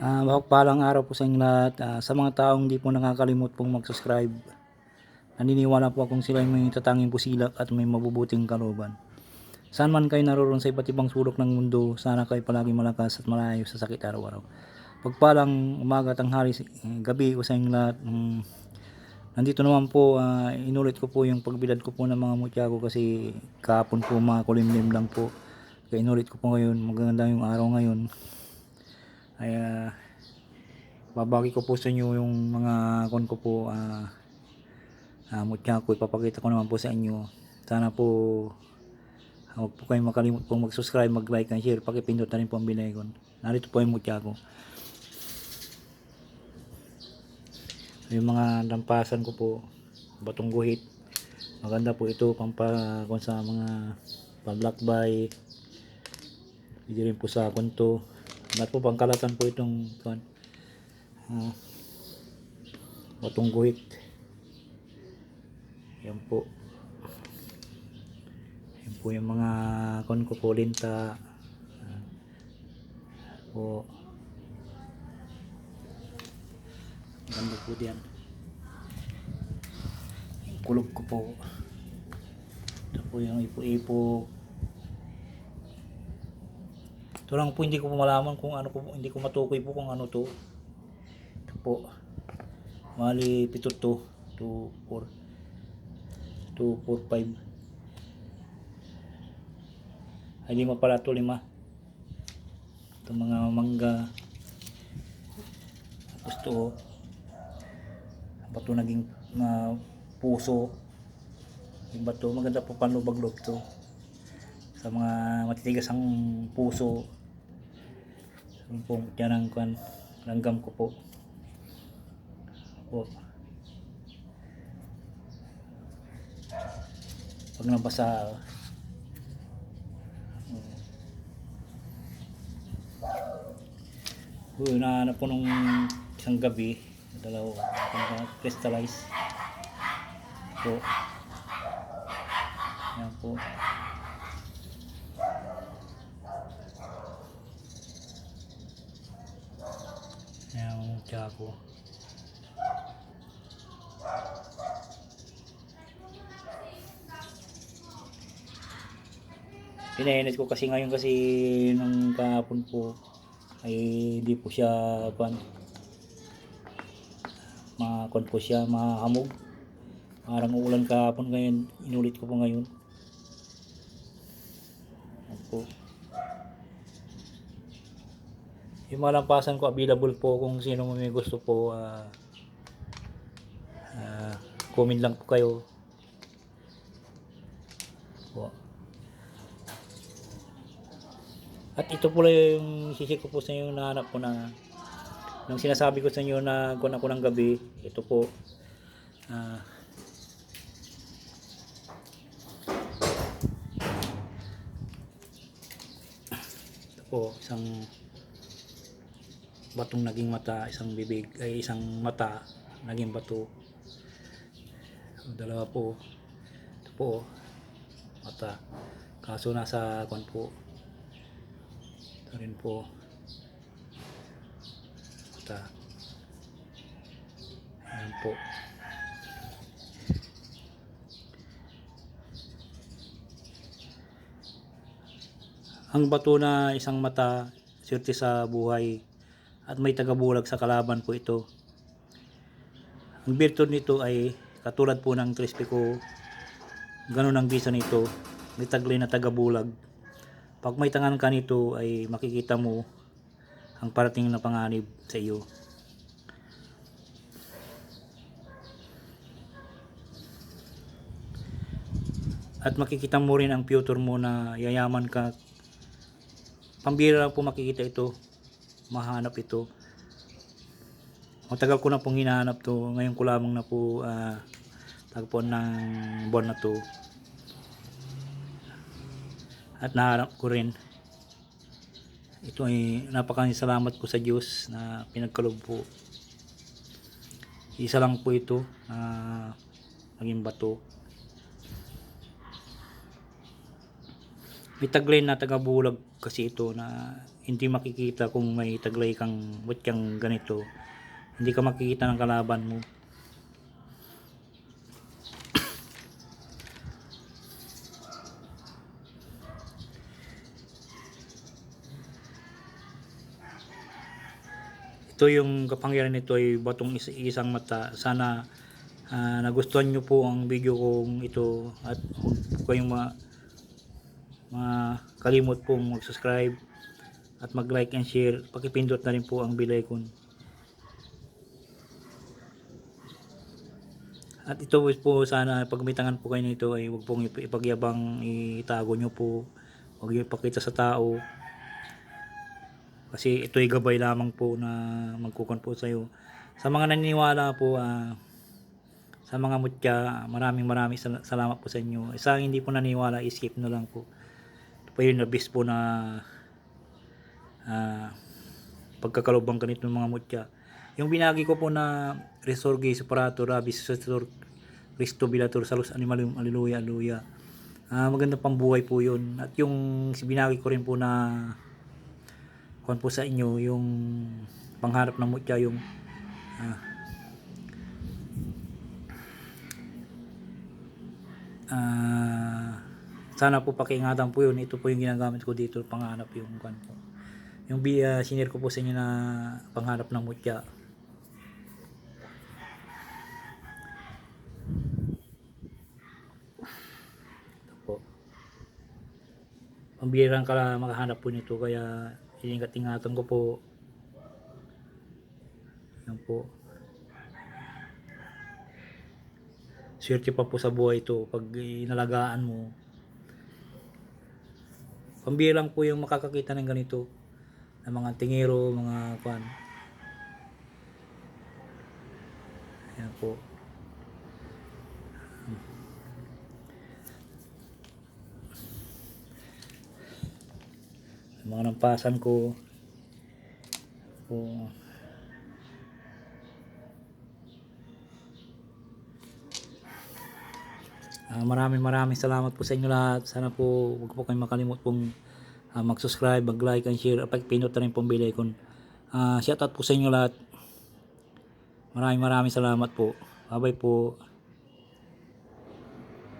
Ah, mapagpalang araw po sa inyo lahat. Ah, sa mga taong hindi po nakakalimot pong mag-subscribe, naniniwala po akong sila ay may tatanging pusilak at may mabubuting kalooban. Saan man kayo naroon sa iba't ibang sulok ng mundo, sana kayo palagi malakas at malayo sa sakit araw-araw. Pagpalang umaga, tanghali, gabi ko sa inyo lahat. Mm, nandito naman po, ah, inulit ko po yung pagbilad ko po ng mga mutya ko kasi kahapon po mga kulimlim lang po. Kaya inulit ko po ngayon, maganda yung araw ngayon ay ah, babagi ko po sa inyo yung mga kon ko po ah uh, mutya ko. Ipapakita ko naman po sa inyo. Sana po ah, huwag po kayong makalimut po mag-subscribe, mag-like and share. Pakipindot na rin po ang binaygon narito po yung mutya ko. Yung mga lampasan ko po batong guhit. Maganda po ito pampa kung sa mga paglakbay hindi rin po sa konto lahat po pangkalatan po itong kan uh, batong guhit yan po. Yan po yung mga kon ko po linta. Ah, po. Ganda po diyan. Yung kulog ko po. Ito po yung ipo-ipo ito lang po hindi ko malaman kung ano po, hindi ko matukoy po kung ano to. Ito po. Mali pito to. 2, 4. 2, 4, 5. Ay lima pala to, lima. Ito mga mangga. Tapos to. Bato naging na puso. Yung bato, maganda po panlubaglog to. Sa mga matitigas ang puso. Yun po, yan kan, langgam ko po. Po. Pag nabasa, Uy, nahanap ko nung isang gabi, dalawa, na crystallize. Po. Yan po. Yan ang tiya ko. Pinainit ko kasi ngayon kasi nung kahapon po ay di po siya kwan. Makakon po siya mahamog. Parang ulan kahapon ngayon inulit ko po ngayon. Yan po yung mga lampasan ko available po kung sino may gusto po ah ah, comment lang po kayo. Po. At ito po yung sisi ko po sa inyo na hanap ko na nung sinasabi ko sa inyo na kuha ako ng gabi ito po. Ah. Ito po isang batong naging mata, isang bibig, ay isang mata, naging bato. So, dalawa po. Ito po, mata. Kaso nasa kwan po. Ito rin po. Mata. Ayan po. Ang bato na isang mata, swerte sa buhay at may tagabulag sa kalaban po ito. Ang virtud nito ay katulad po ng crispy ko, ganun ang bisa nito, may taglay na tagabulag. Pag may tangan ka nito ay makikita mo ang parating na panganib sa iyo. At makikita mo rin ang future mo na yayaman ka. Pambira po makikita ito mahanap ito. Matagal ko na pong hinahanap to. Ngayon ko lamang na po uh, tagpuan ng buwan na to. At nahanap ko rin. Ito ay napakaraming salamat po sa Diyos na pinagkalob po. Isa lang po ito na naging bato. May taglay na tagabulag kasi ito na hindi makikita kung may taglay kang butyang ganito. Hindi ka makikita ng kalaban mo. ito yung kapangyarihan nito ay batong is- isang mata. Sana ah, nagustuhan nyo po ang video kong ito at huwag kayong ma, makalimot pong mag-subscribe at mag-like and share. Pakipindot na rin po ang bell icon. At ito po sana pag may tangan po kayo nito ay huwag pong ip- ipagyabang itago nyo po. Huwag nyo ipakita sa tao. Kasi ito'y gabay lamang po na magkukan po sa iyo. Sa mga naniniwala po, ah, sa mga mutya, maraming maraming sal- salamat po sa inyo. Sa hindi po naniniwala, skip na lang po. Ito po yung nabis po na ah, pagkakalubang ganito ng mga mutya. Yung binagi ko po na Resorge Separato Rabis Susator Cristo Bilator Salus Animalium Alleluia Alleluia. Ah, maganda pang buhay po yun. At yung binagi ko rin po na kuhan po sa inyo yung pangharap ng mutya yung ah, ah, sana po pakiingatan po yun ito po yung ginagamit ko dito panghanap yung kuhan po yung uh, sinir ko po sa inyo na pangharap ng mutya. Pambirang ka makahanap po nito kaya iningat-ingatan ko po. Yan po. Swerte pa po sa buhay ito pag inalagaan mo. Pambirang po yung makakakita ng ganito ng mga tingero mga kwan yan po Yung mga nampasan ko po Ah, maraming maraming salamat po sa inyo lahat. Sana po huwag po kayong makalimut pong ah, mag-subscribe, mag-like and share. At pinot na rin pong bell icon. Ah, shout out po sa inyo lahat. Maraming maraming salamat po. Bye-bye po.